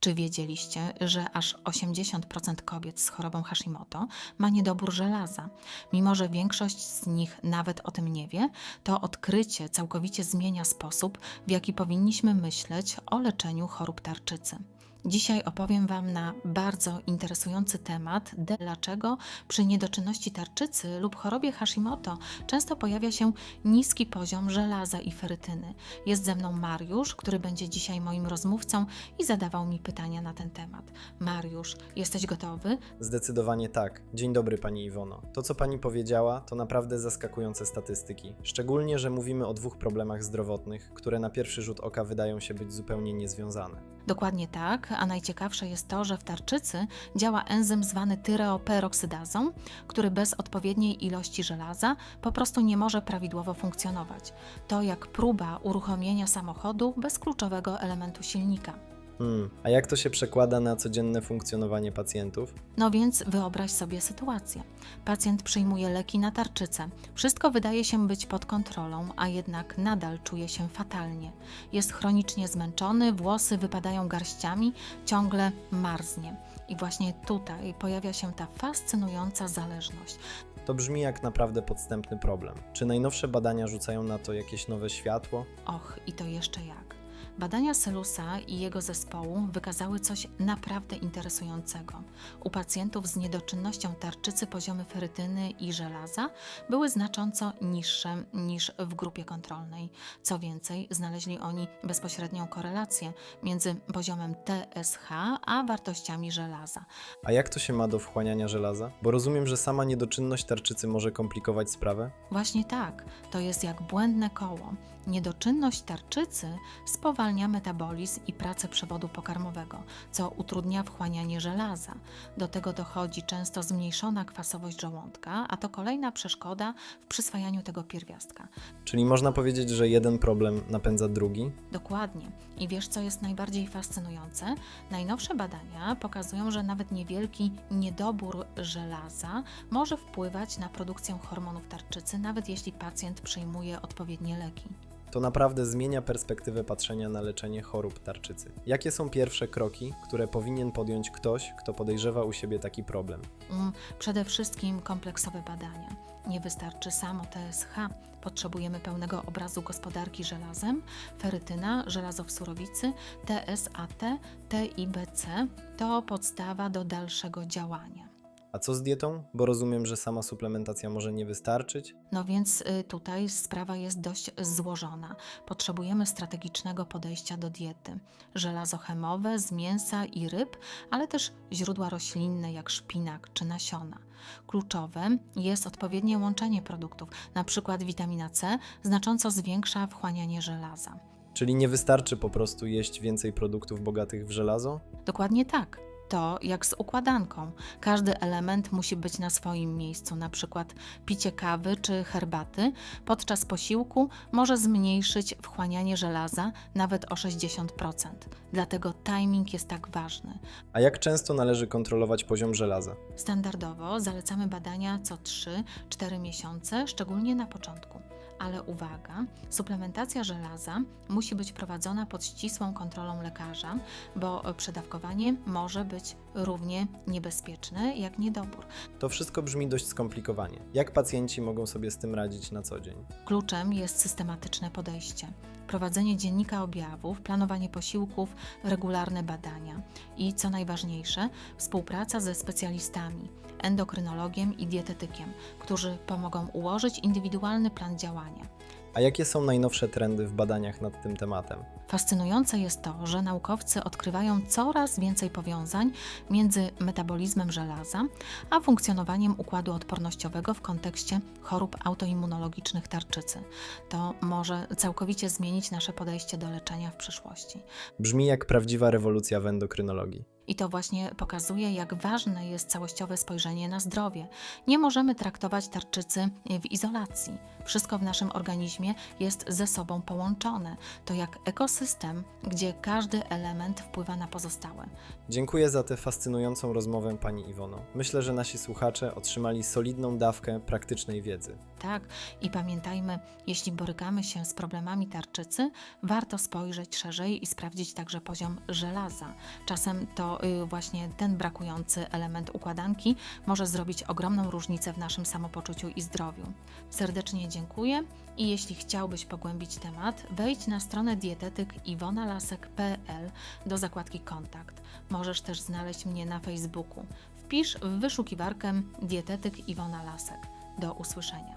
Czy wiedzieliście, że aż 80% kobiet z chorobą Hashimoto ma niedobór żelaza? Mimo, że większość z nich nawet o tym nie wie, to odkrycie całkowicie zmienia sposób, w jaki powinniśmy myśleć o leczeniu chorób tarczycy. Dzisiaj opowiem Wam na bardzo interesujący temat, dlaczego przy niedoczynności tarczycy lub chorobie Hashimoto często pojawia się niski poziom żelaza i ferytyny. Jest ze mną Mariusz, który będzie dzisiaj moim rozmówcą i zadawał mi pytania na ten temat. Mariusz, jesteś gotowy? Zdecydowanie tak. Dzień dobry Pani Iwono. To, co Pani powiedziała, to naprawdę zaskakujące statystyki. Szczególnie, że mówimy o dwóch problemach zdrowotnych, które na pierwszy rzut oka wydają się być zupełnie niezwiązane. Dokładnie tak, a najciekawsze jest to, że w tarczycy działa enzym zwany tyreoperoksydazą, który bez odpowiedniej ilości żelaza po prostu nie może prawidłowo funkcjonować. To jak próba uruchomienia samochodu bez kluczowego elementu silnika. Hmm, a jak to się przekłada na codzienne funkcjonowanie pacjentów? No więc wyobraź sobie sytuację. Pacjent przyjmuje leki na tarczycę. Wszystko wydaje się być pod kontrolą, a jednak nadal czuje się fatalnie. Jest chronicznie zmęczony, włosy wypadają garściami, ciągle marznie. I właśnie tutaj pojawia się ta fascynująca zależność. To brzmi jak naprawdę podstępny problem. Czy najnowsze badania rzucają na to jakieś nowe światło? Och, i to jeszcze jak. Badania Selusa i jego zespołu wykazały coś naprawdę interesującego. U pacjentów z niedoczynnością tarczycy poziomy ferytyny i żelaza były znacząco niższe niż w grupie kontrolnej. Co więcej, znaleźli oni bezpośrednią korelację między poziomem TSH a wartościami żelaza. A jak to się ma do wchłaniania żelaza? Bo rozumiem, że sama niedoczynność tarczycy może komplikować sprawę? Właśnie tak, to jest jak błędne koło. Niedoczynność tarczycy spowalnia metabolizm i pracę przewodu pokarmowego, co utrudnia wchłanianie żelaza. Do tego dochodzi często zmniejszona kwasowość żołądka, a to kolejna przeszkoda w przyswajaniu tego pierwiastka. Czyli można powiedzieć, że jeden problem napędza drugi? Dokładnie. I wiesz, co jest najbardziej fascynujące? Najnowsze badania pokazują, że nawet niewielki niedobór żelaza może wpływać na produkcję hormonów tarczycy, nawet jeśli pacjent przyjmuje odpowiednie leki. To naprawdę zmienia perspektywę patrzenia na leczenie chorób tarczycy. Jakie są pierwsze kroki, które powinien podjąć ktoś, kto podejrzewa u siebie taki problem? Mm, Przede wszystkim kompleksowe badania. Nie wystarczy samo TSH. Potrzebujemy pełnego obrazu gospodarki żelazem, ferytyna, żelazo w surowicy, TSAT, TIBC to podstawa do dalszego działania. A co z dietą? Bo rozumiem, że sama suplementacja może nie wystarczyć. No więc y, tutaj sprawa jest dość złożona. Potrzebujemy strategicznego podejścia do diety. Żelazo chemowe z mięsa i ryb, ale też źródła roślinne jak szpinak czy nasiona. Kluczowe jest odpowiednie łączenie produktów, na przykład witamina C znacząco zwiększa wchłanianie żelaza. Czyli nie wystarczy po prostu jeść więcej produktów bogatych w żelazo? Dokładnie tak. To jak z układanką. Każdy element musi być na swoim miejscu, na przykład picie kawy czy herbaty podczas posiłku może zmniejszyć wchłanianie żelaza nawet o 60%. Dlatego timing jest tak ważny. A jak często należy kontrolować poziom żelaza? Standardowo zalecamy badania co 3-4 miesiące, szczególnie na początku. Ale uwaga, suplementacja żelaza musi być prowadzona pod ścisłą kontrolą lekarza, bo przedawkowanie może być równie niebezpieczne jak niedobór. To wszystko brzmi dość skomplikowanie. Jak pacjenci mogą sobie z tym radzić na co dzień? Kluczem jest systematyczne podejście. Prowadzenie dziennika objawów, planowanie posiłków, regularne badania i co najważniejsze, współpraca ze specjalistami, endokrynologiem i dietetykiem, którzy pomogą ułożyć indywidualny plan działania. A jakie są najnowsze trendy w badaniach nad tym tematem? Fascynujące jest to, że naukowcy odkrywają coraz więcej powiązań między metabolizmem żelaza a funkcjonowaniem układu odpornościowego w kontekście chorób autoimmunologicznych tarczycy. To może całkowicie zmienić nasze podejście do leczenia w przyszłości. Brzmi jak prawdziwa rewolucja w endokrynologii. I to właśnie pokazuje, jak ważne jest całościowe spojrzenie na zdrowie. Nie możemy traktować tarczycy w izolacji. Wszystko w naszym organizmie jest ze sobą połączone. To jak ekosystem, gdzie każdy element wpływa na pozostałe. Dziękuję za tę fascynującą rozmowę Pani Iwono. Myślę, że nasi słuchacze otrzymali solidną dawkę praktycznej wiedzy. tak? I pamiętajmy, jeśli borykamy się z problemami tarczycy, warto spojrzeć szerzej i sprawdzić także poziom żelaza. Czasem to y, właśnie ten brakujący element układanki może zrobić ogromną różnicę w naszym samopoczuciu i zdrowiu. Serdecznie dziękuję i jeśli chciałbyś pogłębić temat, wejdź na stronę dietetyk iwonalasek.pl do zakładki kontakt. Możesz też znaleźć mnie na Facebooku. Wpisz w wyszukiwarkę dietetyk Iwona Lasek. Do usłyszenia.